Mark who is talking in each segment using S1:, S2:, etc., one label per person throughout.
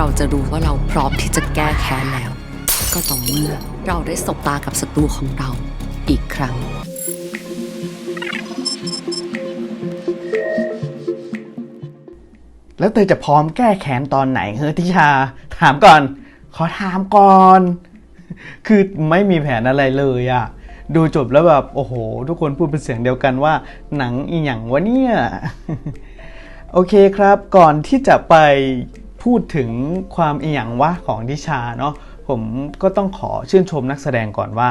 S1: เราจะรู้ว่าเราพร้อมที่จะแก้แค้นแล้ว ก็ต่อเมื่อเราได้สบตากับศัตรูของเราอีกครั้ง
S2: แล้วเตยจะพร้อมแก้แค้นตอนไหนเฮ้ยทิชา ถามก่อน ขอถามก่อน คือไม่มีแผนอะไรเลยอะดูจบแล้วแบบ โอ้โห ทุกคนพูดเป็นเสียงเดียวกันว่า หนังอีหยังวะเนี่ย โอเคครับ ก่อนที่จะไป พูดถึงความอีหยังวะของทิชาเนาะผมก็ต้องขอชื่นชมนักแสดงก่อนว่า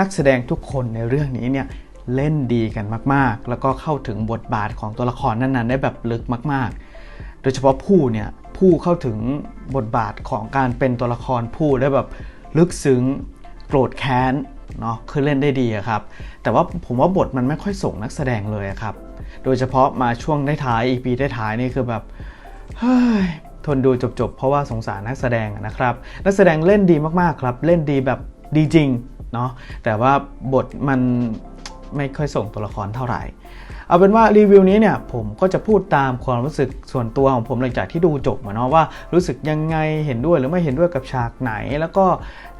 S2: นักแสดงทุกคนในเรื่องนี้เนี่ยเล่นดีกันมากๆ แล้วก็เข้าถึงบทบาทของตัวละครนั้นๆ ได้แบบลึกมาก ๆ โดยเฉพาะผู้เนี่ยผู้เข้าถึงบทบาทของการเป็นตัวละครผู้ได้แบบลึกซึ้งโกรธแค้นเนาะคือเล่นได้ดีครับ แต่ว่าผมว่าบทมันไม่ค่อยส่งนักแสดงเลยครับ โดยเฉพาะมาช่วงท้ายๆ EP ท้ายนี่คือแบบเฮ้ย ทนดูจบๆ เพราะว่าสงสารนักแสดงนะครับ นักแสดงเล่นดีมากๆครับ เล่นดีแบบดีจริงเนาะแต่ว่าบทมันไม่ค่อยส่งตัวละครเท่าไหร่ เอาเป็นว่ารีวิวนี้เนี่ยผมก็จะพูดตามความรู้สึกส่วนตัวของผมหลังจากที่ดูจบมาเนาะว่ารู้สึกยังไงเห็นด้วยหรือไม่เห็นด้วยกับฉากไหน แล้วก็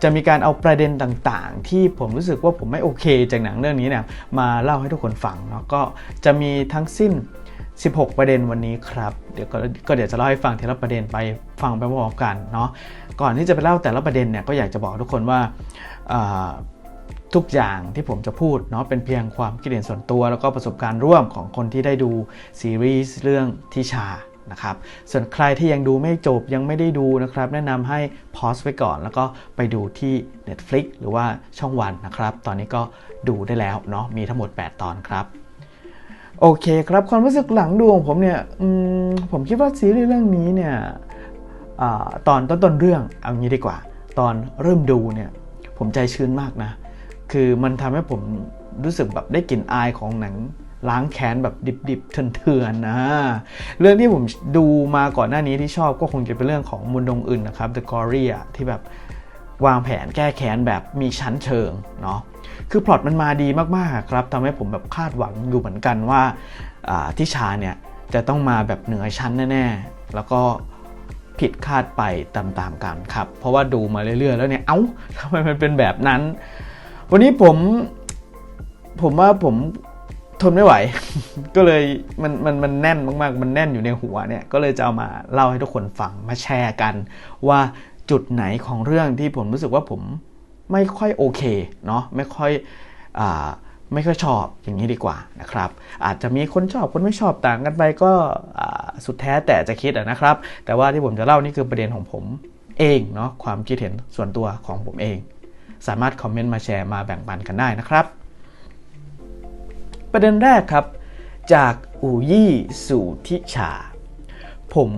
S2: จะมีการเอาประเด็นต่างๆ ที่ผมรู้สึกว่าผมไม่โอเคจากหนังเรื่องนี้เนี่ยมาเล่าให้ทุกคนฟังเนาะก็จะมีทั้งสิ้น 16 ประเด็นวันนี้ครับ เดี๋ยวก็ก็เดี๋ยวจะเล่าให้ฟังทีละประเด็นไปฟังไปพร้อมกันเนาะ ก่อนที่จะไปเล่าแต่ละประเด็นเนี่ยก็อยากจะบอกทุกคนว่าอ่าทุกอย่างที่ผมจะพูดเนาะเป็นเพียงความคิดเห็นส่วนตัวแล้วก็ประสบการณ์ร่วมของคนที่ได้ดูซีรีส์เรื่องทิชานะครับส่วนใครที่ยังดูไม่จบยังไม่ได้ดูนะครับ แนะนำให้พอสไว้ก่อน แล้วก็ไปดูที่ Netflix หรือว่าช่องวันนะครับ ตอนนี้ก็ดูได้แล้วเนาะมีทั้งหมด 8 ตอนครับ โอเคครับความรู้สึกหลังดูของผมเนี่ยผมคิดว่าซีรีส์เรื่องนี้เนี่ยอตอนต้นต้นเรื่องเอางี้ดีกว่า ตอนเริ่มดูเนี่ยผมใจชื้นมากนะ คือมันทำให้ผมรู้สึกแบบได้กลิ่นอายของหนังล้างแค้นแบบดิบๆเถื่อนๆนะ เรื่องที่ผมดูมาก่อนหน้านี้ที่ชอบก็คงจะเป็นเรื่องของมุนดงอื่นนะครับ The Glory อะที่แบบ วางแผนแก้แค้นแบบมีชั้นเชิงเนาะคือพล็อตมันมาดีมากๆครับทำให้ผมแบบคาดหวังอยู่เหมือนกันว่าอ่าทิชาเนี่ยจะต้องมาแบบเหนือชั้นแน่ๆ แล้วก็ผิดคาดไปตามๆกันครับ เพราะว่าดูมาเรื่อยๆ แล้วเนี่ย เอ้าทำไมมันเป็นแบบนั้น วันนี้ผม ผมว่าผมทนไม่ไหว ก็เลยมันมันมันแน่นมากๆ มันแน่นอยู่ในหัวเนี่ย ก็เลยจะเอามาเล่าให้ทุกคนฟังมาแชร์กัน ว่า จุดไหนของเรื่องที่ผมรู้สึกว่าผมไม่ค่อยโอเคเนาะไม่ค่อยอไม่ค่อยชอบอย่างนี้ดีกว่านะครับ อาจจะมีคนชอบคนไม่ชอบต่างกันไปก็สุดแท้แต่จะคิดะนะครับ แต่ว่าที่ผมจะเล่านี่คือประเด็นของผมเองเนาะความคิดเห็นส่วนตัวของผมเอง สามารถคอมเมนต์มาแชร์มาแบ่งปันกันได้นะครับ ประเด็นแรกครับ จากอูยี่สู่ทิชา ผม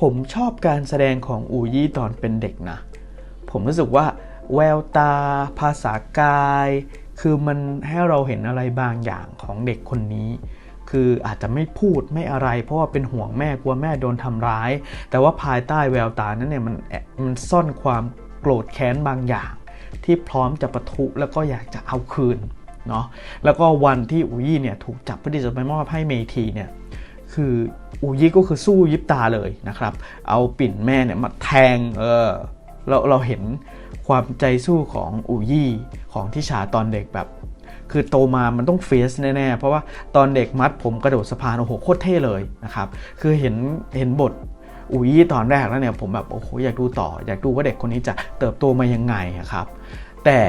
S2: ผมชอบการแสดงของอูยี่ตอนเป็นเด็กนะ ผมรู้สึกว่าแววตา ภาษากาย คือมันให้เราเห็นอะไรบางอย่างของเด็กคนนี้ คืออาจจะไม่พูดไม่อะไร เพราะว่าเป็นห่วงแม่กลัวแม่โดนทำร้าย แต่ว่าภายใต้แววตานั้นเนี่ยมันมันซ่อนความโกรธแค้นบางอย่าง ที่พร้อมจะปะทุแล้วก็อยากจะเอาคืนเนาะแล้วก็วันที่อุยี่เนี่ยถูกจับเพื่อที่จะไปมอบให้เมทีเนี่ย คืออุยี่ก็คือสู้ยิบตาเลยนะครับ เอาปิ่นแม่เนี่ยมาแทงเออเราเราเห็นความใจสู้ของอุยี่ของทิชาตอนเด็กแบบ คือโตมามันต้องเฟสแน่ๆ เพราะว่าตอนเด็กมัดผมกระโดดสะพานโอ้โหโคตรเท่เลยนะครับ คือเห็นเห็นบทอุยตอนแรกแล้วเนี่ยผมแบบโอ้โหอยากดูต่อ อยากดูว่าเด็กคนนี้จะเติบโตมายังไงครับ แต่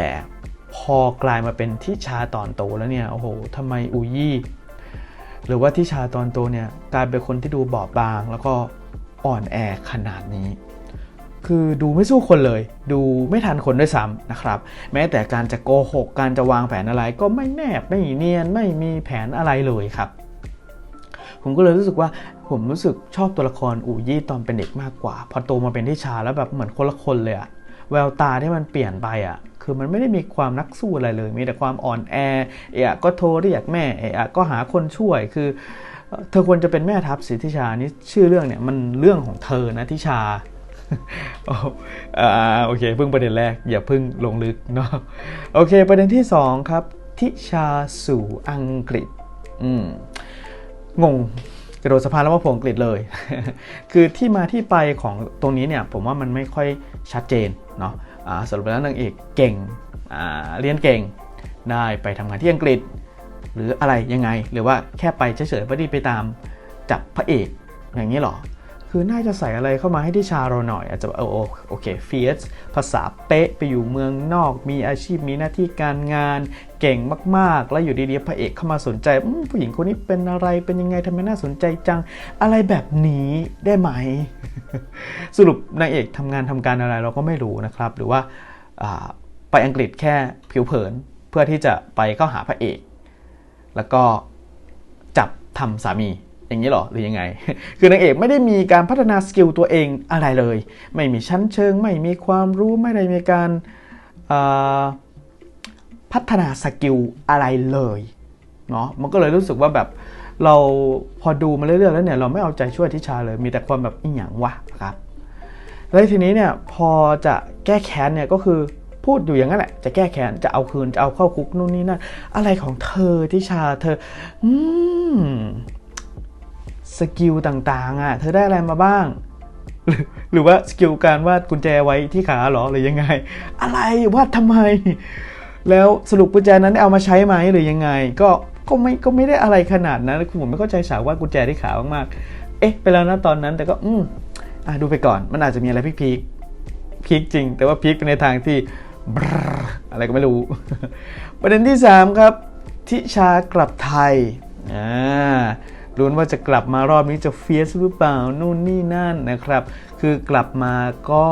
S2: พอกลายมาเป็นทิชาตอนโตแล้วเนี่ยโอ้โหทำไมอุยี่ หรือว่าทิชาตอนโตเนี่ยกลายเป็นคนที่ดูบอบบาง แล้วก็อ่อนแอขนาดนี้ คือดูไม่สู้คนเลย ดูไม่ทันคนด้วยซ้ำนะครับ แม้แต่การจะโกหก การจะวางแผนอะไรก็ไม่แนบไม่เนียนไม่มีแผนอะไรเลยครับผมก็เลยรู้สึกว่าผมรู้สึกชอบตัวละครอูยี่ตอนเป็นเด็กมากกว่า พอโตมาเป็นที่ชาแล้วแบบเหมือนคนละคนเลยอะแววตาที่มันเปลี่ยนไปอะ คือมันไม่ได้มีความนักสู้อะไรเลย มีแต่ความอ่อนแอเอะก็โทรเรียกแม่เอะก็หาคนช่วยคือ เธอควรจะเป็นแม่ทัพสิทิชานี่ชื่อเรื่องเนี่ยมันเรื่องของเธอนะทิชาโอ้อ่าโอเคเพิ่งประเด็นแรก อย่าเพิ่งลงลึกเนาะโอเค ประเด็นที่ 2 ครับ ทิชาสู่อังกฤษอืมงงระโดดสะพานแล้วว่าผงกฤษเลย คือที่มาที่ไปของตรงนี้เนี่ย ผมว่ามันไม่ค่อยชัดเจนเนาะ สรุปแล้วนางเอกเก่งอ่าเรียนเก่งได้ไปทำงานที่อังกฤษ หรืออะไรยังไง หรือว่าแค่ไปเฉยๆเพื่อดีไปตามจับพระเอกอย่างนี้หรอ คือน่าจะใส่อะไรเข้ามาให้ที่ชาเราหน่อย อาจจะเออโอโอเคเฟียสภาษาเป๊ะไปอยู่เมืองนอก มีอาชีพมีหน้าที่การงานเก่งมาก ๆ แล้วอยู่ดีๆพระเอกเข้ามาสนใจผู้หญิงคนนี้เป็นอะไรเป็นยังไงทำไมน่าสนใจจังอะไรแบบนี้ได้ไหม สรุปนางเอกทำงานทำการอะไรเราก็ไม่รู้นะครับ หรือว่าอ่าไปอังกฤษแค่ผิวเผินเพื่อที่จะไปเข้าหาพระเอก แล้วก็จับทำสามี อย่างนี้หรอหรือยังไง คือนางเอกไม่ได้มีการพัฒนาสกิลตัวเองอะไรเลย ไม่มีชั้นเชิง ไม่มีความรู้ไม่ได้มีการาพัฒนาสกิลอะไรเลยเนาะมันก็เลยรู้สึกว่าแบบเราพอดูมาเรื่อยๆแล้วเนี่ยเราไม่เอาใจช่วยทิชาเลย มีแต่ความแบบอีหยังวะครับแล้วทีนี้เนี่ยพอจะแก้แค้นเนี่ยก็คือพูดอยู่อย่างนั้นแหละ จะแก้แค้นจะเอาคืนจะเอาเข้าคุกนู่นนี่นั่นอะไรของเธอทิชาเธอ อืม สกิลต่างๆอะเธอได้อะไรมาบ้างหรือหรือว่าสกิลการวาดกุญแจไว้ที่ขาหรอหรือยังไง อะไรวาดทำไม แล้วสรุปกุญแจนั้นเอามาใช้ไหมหรือยังไง ก็ก็ไม่ก็ไม่ได้อะไรขนาดนั้นคือผมไม่เข้าใจฉากวาดกุญแจที่ขามากๆเอ๊ะ ไปแล้วนะตอนนั้นแต่ก็อืมอะดูไปก่อนมันอาจจะมีอะไรพีคพีคจริง แต่ว่าพีคไปในทางที่อะไรก็ไม่รู้ ประเด็นที่ 3 ครับ ทิชากลับไทยอ่า ลุ้นว่าจะกลับมารอบนี้จะเฟียสหรือเปล่านู่นนี่นั่นนะครับ คือกลับมาก็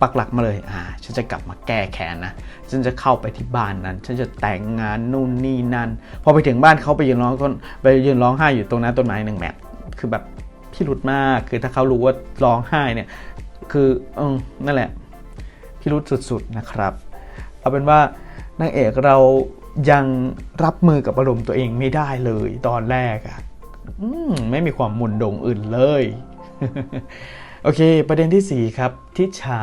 S2: ปักหลักมาเลย อ่า ฉันจะกลับมาแก้แค้นนะ ฉันจะเข้าไปที่บ้านนั้น ฉันจะแต่งงานนู่นนี่นั่น พอไปถึงบ้านเขาไปยืนร้องต้น ไปยืนร้องไห้อยู่ตรงนั้นต้นไม้หนึ่งแมทคือแบบพิรุธมาก คือถ้าเขารู้ว่าร้องไห้เนี่ย คือเออนั่นแหละพิรุธสุดๆนะครับ เอาเป็นว่านางเอกเรายังรับมือกับอารมณ์ตัวเองไม่ได้เลยตอนแรกอะ ไม่มีความมุนดงอื่นเลย โอเค ประเด็นที่ 4 ครับ ทิชา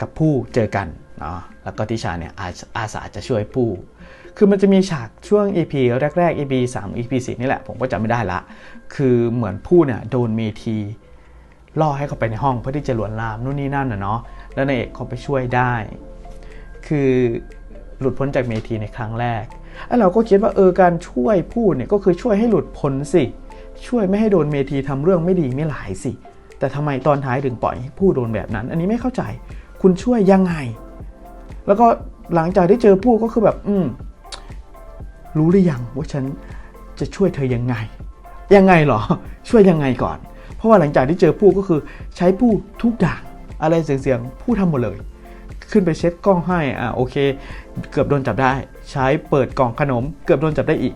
S2: กับผู้เจอกันเนาะแล้วก็ทิชาเนี่ยอาอาสาจะช่วยผู้ คือมันจะมีฉากช่วง EP แรกๆ EP 3 EP 4นี่แหละ ผมก็จำไม่ได้ละ คือเหมือนผู้เนี่ยโดนเมทีล่อให้เขาไปในห้องเพื่อที่จะลวนลามนู่นนี่นั่นนะเนาะ แล้วนายเอกเขาไปช่วยได้ คือหลุดพ้นจากเมทีในครั้งแรก แล้วเราก็คิดว่าเออการช่วยผู้เนี่ยก็คือช่วยให้หลุดพ้นสิ ช่วยไม่ให้โดนเมทีทำเรื่องไม่ดีไม่หลายสิ แต่ทำไมตอนท้ายถึงปล่อยให้ผู้โดนแบบนั้น อันนี้ไม่เข้าใจ คุณช่วยยังไง แล้วก็หลังจากได้เจอผู้ก็คือแบบ อืมรู้หรือยังว่าฉันจะช่วยเธอยังไง ยังไงหรอ ช่วยยังไงก่อน เพราะว่าหลังจากที่เจอผู้ก็คือใช้ผู้ทุกอย่างอะไรเสียงๆผู้ทำหมดเลย ขึ้นไปเช็ดกล้องให้อ่าโอเค เกือบโดนจับได้ ใช้เปิดกล่องขนมเกือบโดนจับได้อีก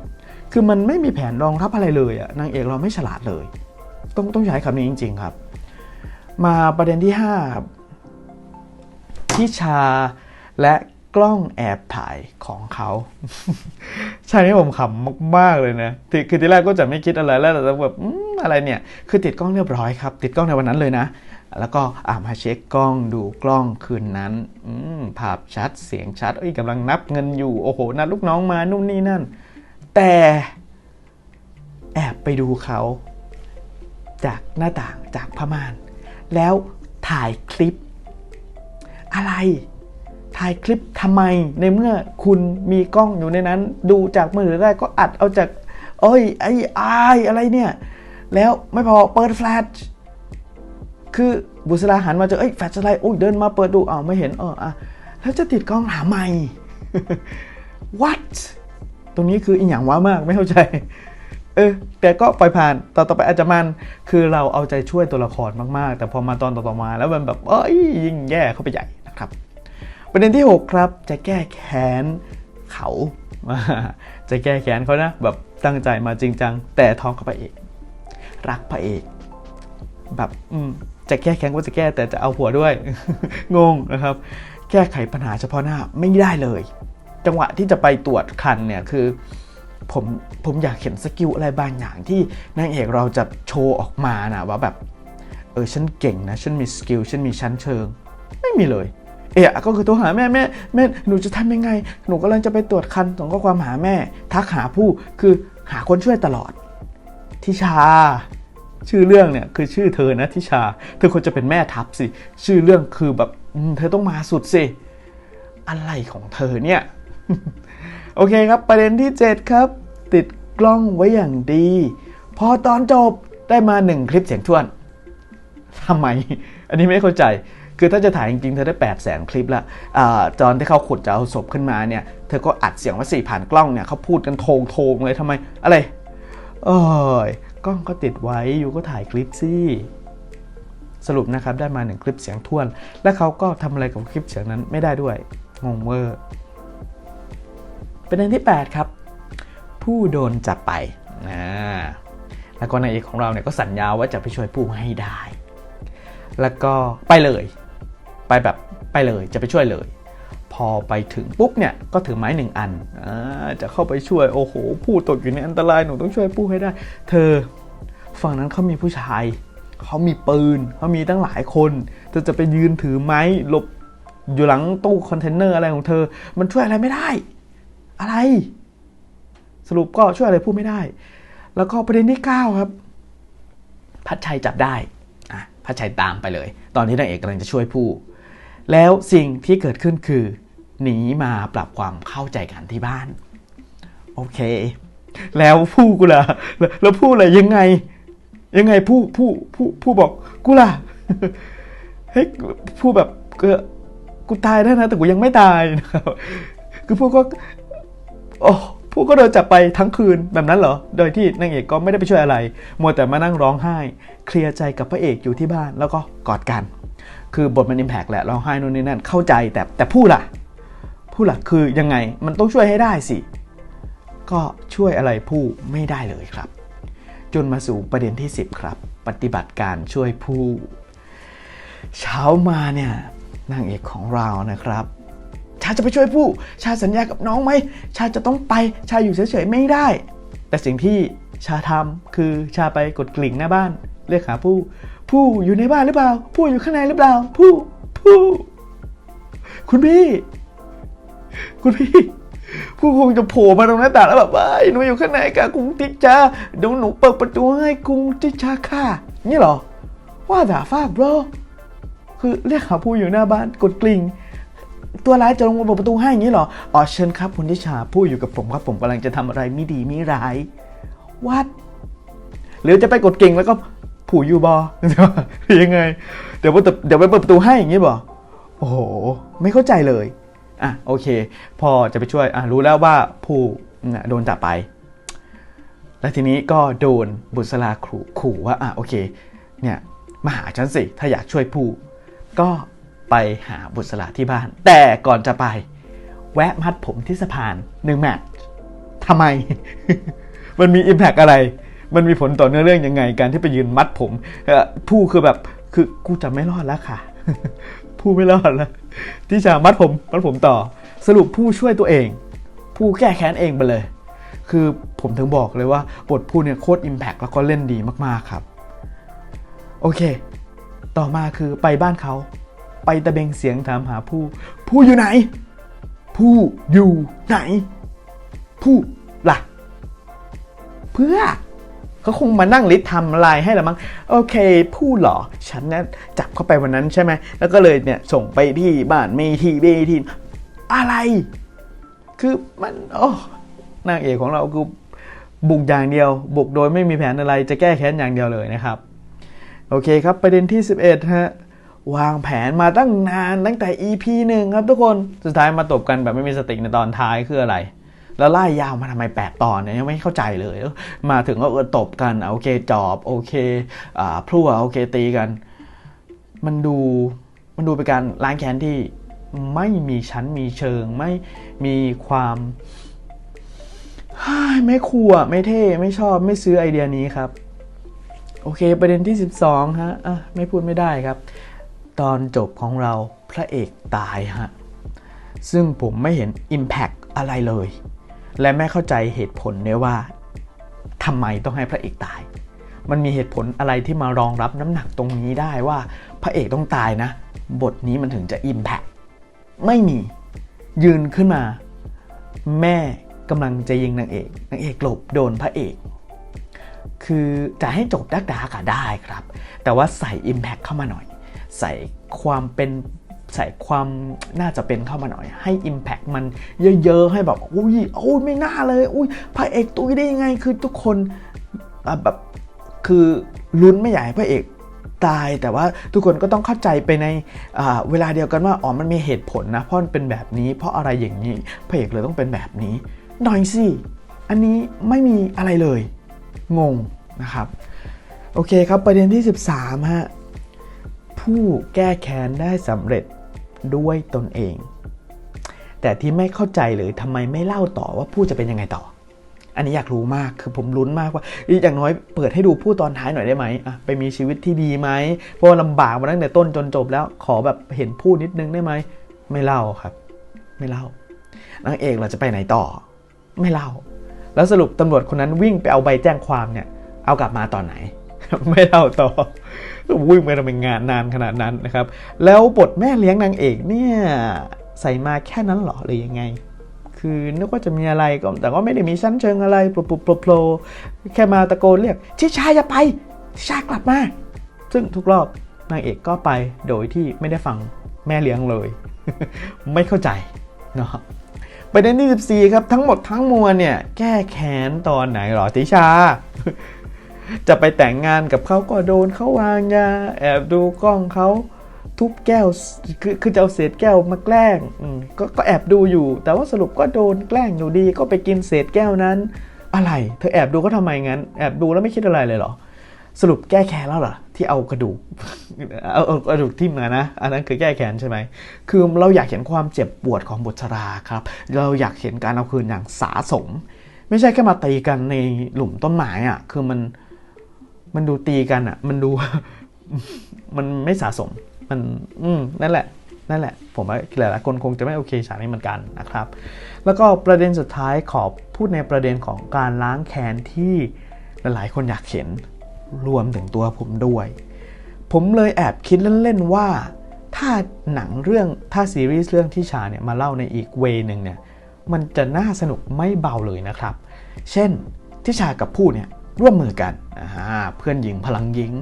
S2: คือมันไม่มีแผนรองรับอะไรเลยอะนางเอกเราไม่ฉลาดเลย ต้องต้องใช้คำนี้จริง ๆ ครับ มาประเด็นที่5ครับทิชาและกล้องแอบถ่ายของเขาใช่นี่ผมขำมากๆเลยนะคือที่แรกก็จะไม่คิดอะไรแล้วแต่แบบอะไรเนี่ย คือติดกล้องเรียบร้อยครับ ติดกล้องในวันนั้นเลยนะ แล้วก็อามาเช็คกล้องดูกล้องคืนนั้นอภาพชัดเสียงชัดเอ้ยกำลังนับเงินอยู่ โอ้โหนัดลูกน้องมานู่นนี่นั่น แต่แอบไปดูเขา จากหน้าต่างจากพม่าน แล้วถ่ายคลิป อะไร ถ่ายคลิปทำไมในเมื่อคุณมีกล้องอยู่ในนั้น ดูจากมือถือได้ก็อัดเอาจากเอ้ยไอ้อายอะไรเนี่ย แล้วไม่พอเปิดแฟลช คือบุษราหันมาเจอเอ้ยแฟลชอะไรโอ้ยเดินมาเปิดดูอ้าวไม่เห็นเอออะแล้วจะติดกล้องหาไม่ what ตรงนี้คืออีหยังว้ามากไม่เข้าใจ เออ แต่ก็ปล่อยผ่านต่อต่อไปอาจจะมัน คือเราเอาใจช่วยตัวละครมาก ๆ แต่พอมาตอนต่อๆมาแล้วมันแบบเอ้ยยิ่งแย่เข้าไปใหญ่นะครับ ประเด็นที่ 6 ครับ จะแก้แค้นเขา จะแก้แค้นเขานะ แบบตั้งใจมาจริงจังแต่ท้องกับพระเอก รักพระเอก แบบ อืม จะแก้แค้นก็จะแก้แต่จะเอาผัวด้วย งงนะครับ แก้ไขปัญหาเฉพาะหน้าไม่ได้เลย จังหวะที่จะไปตรวจคันเนี่ยคือผมผมอยากเห็นสกิลอะไรบางอย่างที่นางเอกเราจะโชว์ออกมานะว่าแบบ เออฉันเก่งนะ ฉันมีสกิลฉันมีชั้นเชิง ไม่มีเลย เอะก็คือโทรหาแม่แม่แม่หนูจะทำยังไง หนูกำลังจะไปตรวจคันส่งข้อความหาแม่ ทักหาผู้คือหาคนช่วยตลอดทิชา ชื่อเรื่องเนี่ยคือชื่อเธอนะทิชา เธอควรจะเป็นแม่ทัพสิ ชื่อเรื่องคือแบบเธอต้องมาสุดสิ อะไรของเธอเนี่ย โอเคครับ ประเด็นที่ 7 ครับ ติดกล้องไว้อย่างดี พอตอนจบได้มาหนึ่งคลิปเสียงทวนทำไม อันนี้ไม่เข้าใจคือถ้าจะถ่ายจริงๆ เธอได้8 0 0แสนคลิปละอาตอนที่เขาขุดจะเอาศพขึ้นมาเนี่ย เธอก็อัดเสียงว่าสี่ผ่านกล้องเนี่ยเขาพูดกันโทงโทงเลยทำไม อะไร เอ้ย กล้องก็ติดไว้ยูก็ถ่ายคลิปสิสรุปนะครับได้มาหนึ่งคลิปเสียงท่วน และเขาก็ทำอะไรกับคลิปเสียงนั้นไม่ได้ด้วยงงเวอร์ประเด็นที่ 8 ครับ ผู้โดนจับไปนะแล้วก็นายเอกของเราเนี่ยก็สัญญาว่าจะไปช่วยผู้ให้ได้ แล้วก็ไปเลย ไปแบบไปเลยจะไปช่วยเลย พอไปถึงปุ๊บเนี่ยก็ถือไม้หนึ่งอันอจะเข้าไปช่วยโอ้โห ผู้ตกอยู่ในอันตรายหนูต้องช่วยผู้ให้ได้ เธอฝั่งนั้นเขามีผู้ชายเขามีปืนเขามีตั้งหลายคนเธอจะไปยืนถือไม้หลบอยู่หลังตู้คอนเทนเนอร์อะไรของเธอ มันช่วยอะไรไม่ได้ อะไร สรุปก็ช่วยอะไรพูดไม่ได้ แล้วก็ประเด็นที่ 9 ครับ พัดชัยจับได้อะพัดชัยตามไปเลย ตอนที่นางเอกกำลังจะช่วยผู้ แล้วสิ่งที่เกิดขึ้นคือ นีมาปรับความเข้าใจกันที่บ้าน โอเค แล้วผู้กูล่ะ แล้วแล้วผู้อะไรยังไง ยังไงผู้ผู้ผู้ผู้บอกกูล่ะเฮ้ยผู้แบบก็กูตายได้นะแต่กูยังไม่ตายนะครับ คือผู้ก็โอ้ผู้ก็โดนจับไปทั้งคืนแบบนั้นเหรอ โดยที่นางเอกก็ไม่ได้ไปช่วยอะไร มัวแต่มานั่งร้องไห้ เคลียร์ใจกับพระเอกอยู่ที่บ้านแล้วก็กอดกัน คือบทมันอิมแพกแหละร้องไห้นู่นนี่นั่นเข้าใจแต่แต่ผู้ล่ะ ผู้หล่ะคือยังไงมันต้องช่วยให้ได้สิ ก็ช่วยอะไรผู้ไม่ได้เลยครับ จนมาสู่ประเด็นที่ 10 ครับ ปฏิบัติการช่วยผู้ เช้ามาเนี่ยนางเอกของเรานะครับชาจะไปช่วยผู้ ชาสัญญากับน้องไหม ชาจะต้องไป ชาอยู่เฉยๆไม่ได้ แต่สิ่งที่ชาทำคือชาไปกดกลิ่งหน้าบ้าน เรียกหาผู้ ผู้อยู่ในบ้านหรือเปล่า ผู้อยู่ข้างในหรือเปล่า ผู้ ผู้ คุณพี่ คุณพี่ผู้คงจะโผล่มาตรงหน้าต่างแล้วแบบว่าไอ้หนูอยู่ข้างในกับกุ้งติจ้าเดี๋ยวหนูเปิดประตูให้กุ้งติจ้าค่ะ นี่เหรอ ว่าด่าฟากบรคือเรียกหาผู้อยู่หน้าบ้านกดกลิ่ง ตัวร้ายจะลงมาเปิดประตูให้อย่างนี้เหรอ อ๋อเชิญครับคุณทิชาผู้อยู่กับผมครับผมกำลังจะทำอะไรไม่ดีไม่ร้ายวัดหรือจะไปกดกิ่งแล้วก็ผู้อยู่บอหรือยังไง เดี๋ยวเปิดเดี๋ยวไปเปิดประตูให้อย่างนี้บอโอ้โห ไม่เข้าใจเลย อะโอเค พอจะไปช่วยอะรู้แล้วว่าผู้น่ะโดนจับไป แล้วทีนี้ก็โดนบุษราขู่ขู่ว่าอะโอเคเนี่ยมาหาฉันสิถ้าอยากช่วยผู้ ก็ไปหาบุษราที่บ้าน แต่ก่อนจะไป แวะมัดผมที่สะพานหนึ่งแมตช์ทำไม มันมีอิมแพกอะไร มันมีผลต่อเนื้อเรื่องยังไง การที่ไปยืนมัดผมผู้คือแบบคือกูจะไม่รอดแล้วค่ะ ผู้ไม่รอดแล้ว ที่จะมัดผมมัดผมต่อ สรุปผู้ช่วยตัวเอง ผู้แก้แค้นเองไปเลย คือผมถึงบอกเลยว่าบทผู้เนี่ยโคตรอิมแพกแล้วก็เล่นดีมากๆครับ โอเค ต่อมาคือไปบ้านเขาไปตะเบงเสียงถามหาผู้ ผู้อยู่ไหน ผู้อยู่ไหน ผู้ล่ะ เพื่อ เขาคงมานั่งลิสต์ทำลายให้ละมั้งโอเค ผู้เหรอฉันนี่จับเข้าไปวันนั้นใช่ไหมแล้วก็เลยเนี่ยส่งไปที่บ้านเมทีเบทีอะไร คือมันโอ้นางเอกของเราคือบุกอย่างเดียว บุกโดยไม่มีแผนอะไรจะแก้แค้นอย่างเดียวเลยนะครับ โอเคครับประเด็นที่ 11ฮะวางแผนมาตั้งนานตั้งแต่ EP หนึ่งครับทุกคน สุดท้ายมาตบกันแบบไม่มีสติในตอนท้ายคืออะไร แล้วไล่ยาวมาทำไม8ตอนเนี่ยยังไม่เข้าใจเลย มาถึงก็เออตบกันโอเคจอบโอเคอ่าพลั่วโอเคตีกัน มันดูมันดูเป็นการล้างแค้นที่ไม่มีชั้นมีเชิงไม่มีความไม่คูลอะไม่เท่ไม่ชอบไม่ซื้อไอเดียนี้ครับ โอเค ประเด็นที่ 12 ฮะอะไม่พูดไม่ได้ครับ ตอนจบของเราพระเอกตายฮะ ซึ่งผมไม่เห็น Impact อะไรเลย และไม่เข้าใจเหตุผลเนี่ยว่าทำไมต้องให้พระเอกตาย มันมีเหตุผลอะไรที่มารองรับน้ำหนักตรงนี้ได้ว่าพระเอกต้องตายนะ บทนี้มันถึงจะ Impact ไม่มียืนขึ้นมา แม่กำลังจะยิงนางเอกนางเอกหลบโดนพระเอก คือจะให้จบดักดาก็ได้ครับ แต่ว่าใส่ Impact เข้ามาหน่อย ใส่ความเป็น ใส่ความน่าจะเป็นเข้ามาหน่อย ให้ Impact มันเยอะๆ ให้แบบอุ้ยโอ้ยไม่น่าเลยอุ้ยพระเอกตุยได้ยังไงคือทุกคนแบบคือลุ้นไม่อยากให้พระเอกตายแต่ว่าทุกคนก็ต้องเข้าใจไปในเวลาเดียวกันว่าอ๋อมันมีเหตุผลนะเพราะมันเป็นแบบนี้ เพราะอะไรอย่างนี้พระเอกเลยต้องเป็นแบบนี้หน่อยสิอันนี้ไม่มีอะไรเลย งงนะครับ โอเคครับประเด็นที่ 13ฮะผู้แก้แค้นได้สำเร็จ ด้วยตนเอง แต่ที่ไม่เข้าใจเลยทำไมไม่เล่าต่อว่าผู้จะเป็นยังไงต่อ อันนี้อยากรู้มากคือผมลุ้นมากว่าอย่างน้อยเปิดให้ดูผู้ตอนท้ายหน่อยได้ไหมอะไปมีชีวิตที่ดีไหมเพราะลำบากมาตั้งแต่ต้นจนจบแล้วขอแบบเห็นผู้นิดนึงได้ไหมไม่เล่าครับ ไม่เล่านางเอกเราจะไปไหนต่อ ไม่เล่า แล้วสรุปตำรวจคนนั้นวิ่งไปเอาใบแจ้งความเนี่ย เอากลับมาตอนไหน ไม่เล่าต่อ วิ่งไปทำเป็นงานนานขนาดนั้นนะครับ แล้วบทแม่เลี้ยงนางเอกเนี่ยใส่มาแค่นั้นหรอหรือยังไง คือนึกว่าจะมีอะไรก็แต่ก็ไม่ได้มีชั้นเชิงอะไรปลุบๆโผล่แค่มาตะโกนเรียกชิชาอย่าไปชิชากลับมา ซึ่งทุกรอบนางเอกก็ไปโดยที่ไม่ได้ฟังแม่เลี้ยงเลย ไม่เข้าใจเนาะประเด็นที่14ครับทั้งหมดทั้งมวลเนี่ยแก้แค้นตอนไหนหรอติชา จะไปแต่งงานกับเขาก็โดนเขาวางยาแอบดูกล้องเขาทุบแก้วคือคือจะเอาเศษแก้วมาแกล้งกก็แอบดูอยู่ แต่ว่าสรุปก็โดนแกล้งอยู่ดี ก็ไปกินเศษแก้วนั้น อะไร เธอแอบดูก็ทำไมงั้น แอบดูแล้วไม่คิดอะไรเลยเหรอ สรุปแก้แค้นแล้วเหรอที่เอากระดูกเอากระดูกทิ่มมานะ อันนั้นคือแก้แค้นใช่ไหมคือเราอยากเห็นความเจ็บปวดของบุตราครับ เราอยากเห็นการเอาคืนอย่างสาสม ไม่ใช่แค่มาตีกันในหลุมต้นไม้อะ คือมัน มันดูตีกันอะ มันดู มันไม่สะสม มัน อืมนั่นแหละ นั่นแหละ ผมว่าหลายๆคนคงจะไม่โอเคฉากนี้เหมือนกันนะครับ แล้วก็ประเด็นสุดท้ายขอพูดในประเด็นของการล้างแค้นที่หลายๆคนอยากเห็นรวมถึงตัวผมด้วย ผมเลยแอบคิดเล่นๆว่า ถ้าหนังเรื่องถ้าซีรีส์เรื่องที่ชาเนี่ยมาเล่าในอีกเวนึงเนี่ยมันจะน่าสนุกไม่เบาเลยนะครับ เช่นทิชากับผู้เนี่ย ร่วมมือกันเพื่อนหญิงพลังหญิง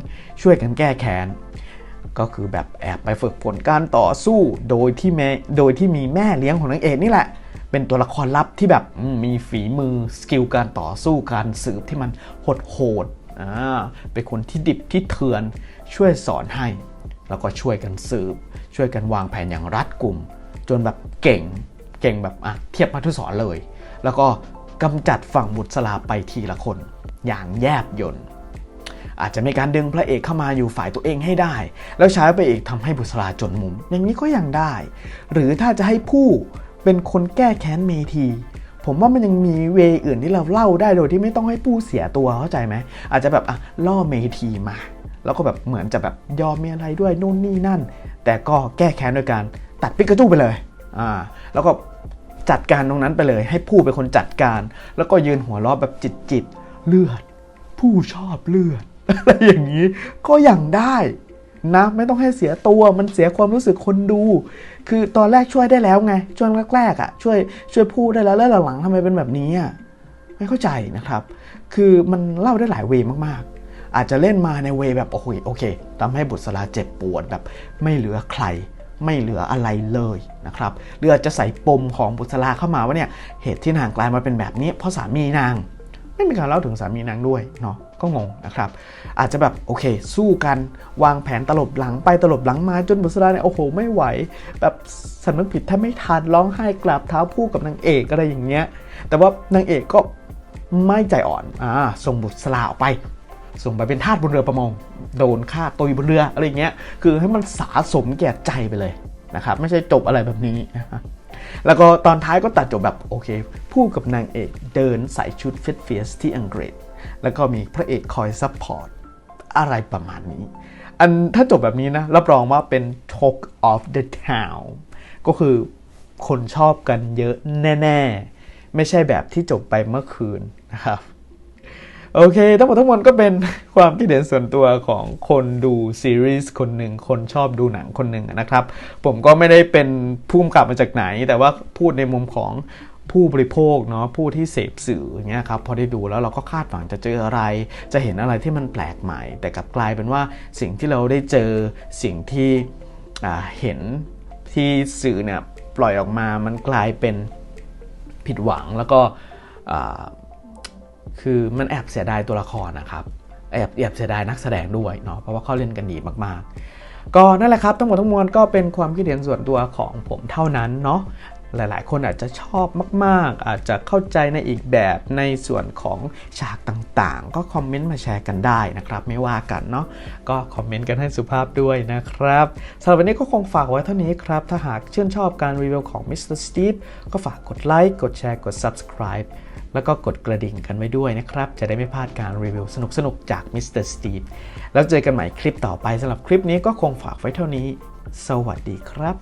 S2: ช่วยกันแก้แค้นก็คือแบบแอบไปฝึกฝนการต่อสู้โดยที่แม่โดยที่มีแม่เลี้ยงของนางเอกนี่แหละ เป็นตัวละครลับที่แบบมีฝีมือสกิลการต่อสู้การสืบที่มันโหดโหดเป็นคนที่ดิบที่เถื่อนช่วยสอนให้ แล้วก็ช่วยกันสืบ ช่วยกันวางแผนอย่างรัดกุม จนแบบเก่งเก่งแบบอะเทียบมัทุสอนเลย แล้วก็กำจัดฝั่งบุตรสลาไปทีละคน อย่างแยบยลอาจจะมีการดึงพระเอกเข้ามาอยู่ฝ่ายตัวเองให้ได้ แล้วใช้พระเอกทำให้บุษราจนมุม อย่างนี้ก็ยังได้ หรือถ้าจะให้ผู้เป็นคนแก้แค้นเมที ผมว่ามันยังมีเวย์อื่นที่เราเล่าได้โดยที่ไม่ต้องให้ผู้เสียตัวเข้าใจไหมอาจจะแบบอะล่อเมทีมา แล้วก็แบบเหมือนจะแบบยอมมีอะไรด้วยนู่นนี่นั่น แต่ก็แก้แค้นโดยการตัดปิกาจูไปเลยอ่าแล้วก็จัดการตรงนั้นไปเลย ให้ผู้เป็นคนจัดการ แล้วก็ยืนหัวเราะแบบจิตๆ เลือด ผู้ชอบเลือดอะไรอย่างนี้ ก็อย่างได้นะไม่ต้องให้เสียตัวมันเสียความรู้สึกคนดู คือตอนแรกช่วยได้แล้วไง ช่วงแรกๆอะ ช่วยช่วยพูดได้แล้วแล้วหลังๆทำไมเป็นแบบนี้อะไม่เข้าใจนะครับ คือมันเล่าได้หลายเวมากๆ อาจจะเล่นมาในเวแบบโอ้โหโอเคทำให้บุตรสลาเจ็บปวดแบบไม่เหลือใคร ไม่เหลืออะไรเลยนะครับหรืออาจจะใส่ปมของบุตรสลาเข้ามาว่าเนี่ยเหตุที่นางกลายมาเป็นแบบนี้ เพราะสามีนาง ไม่มีการเล่าถึงสามีนางด้วยเนาะก็งงนะครับ อาจจะแบบโอเค สู้กันวางแผนตลบหลังไปตลบหลังมาจนบุษราเนี่ยโอ้โหไม่ไหว แบบสำนึกผิดถ้าไม่ทันร้องไห้กราบเท้าผู้กับนางเอกอะไรอย่างเงี้ยแต่ว่านางเอกก็ไม่ใจอ่อนอ่าส่งบุษราออกไป ส่งไปเป็นทาสบนเรือประมงโดนฆ่าตุยบนเรืออะไรอย่างเงี้ยคือให้มันสะสมแก่ใจไปเลยนะครับไม่ใช่จบอะไรแบบนี้นะ แล้วก็ตอนท้ายก็ตัดจบแบบโอเค ผู้กับนางเอกเดินใส่ชุดเฟสเฟียสที่อังกฤษ แล้วก็มีพระเอกคอยซัพพอร์ตอะไรประมาณนี้ อันถ้าจบแบบนี้นะ รับรองว่าเป็น Talk of the Town ก็คือคนชอบกันเยอะแน่ ๆ ไม่ใช่แบบที่จบไปเมื่อคืนนะครับ โอเค ทั้งหมดทั้งมวลก็เป็นความคิดเห็นส่วนตัวของคนดูซีรีส์คนหนึ่งคนชอบดูหนังคนหนึ่งนะครับ ผมก็ไม่ได้เป็นผู้กำกับมาจากไหน แต่ว่าพูดในมุมของผู้บริโภคเนาะผู้ที่เสพสื่ออย่างเงี้ยครับพอได้ดูแล้วเราก็คาดหวังจะเจออะไร จะเห็นอะไรที่มันแปลกใหม่ แต่กลับกลายเป็นว่าสิ่งที่เราได้เจอสิ่งที่เห็นที่สื่อเนี่ยปล่อยออกมามันกลายเป็นผิดหวังแล้วก็ คือมันแอบเสียดายตัวละครนะครับแอบแอบเสียดายนักแสดงด้วยเนาะเพราะว่าเขาเล่นกันดีมากๆ ก็นั่นแหละครับทั้งหมดทั้งมวลก็เป็นความคิดเห็นส่วนตัวของผมเท่านั้นเนาะหลายๆ คนอาจจะชอบมาก ๆ อาจจะเข้าใจในอีกแบบในส่วนของฉากต่างๆ ก็คอมเมนต์มาแชร์กันได้นะครับ ไม่ว่ากันเนาะก็คอมเมนต์กันให้สุภาพด้วยนะครับสำหรับวันนี้ก็คงฝากไว้เท่านี้ครับ ถ้าหากชื่นชอบการรีวิวของ Mr. Steve ก็ฝากกดไลค์กดแชร์กด subscribe แล้วก็กดกระดิ่งกันไว้ด้วยนะครับ จะได้ไม่พลาดการรีวิวสนุกๆ จากมิสเตอร์สตีฟแล้วเจอกันใหม่คลิปต่อไปสำหรับคลิปนี้ก็คงฝากไว้เท่านี้ สวัสดีครับ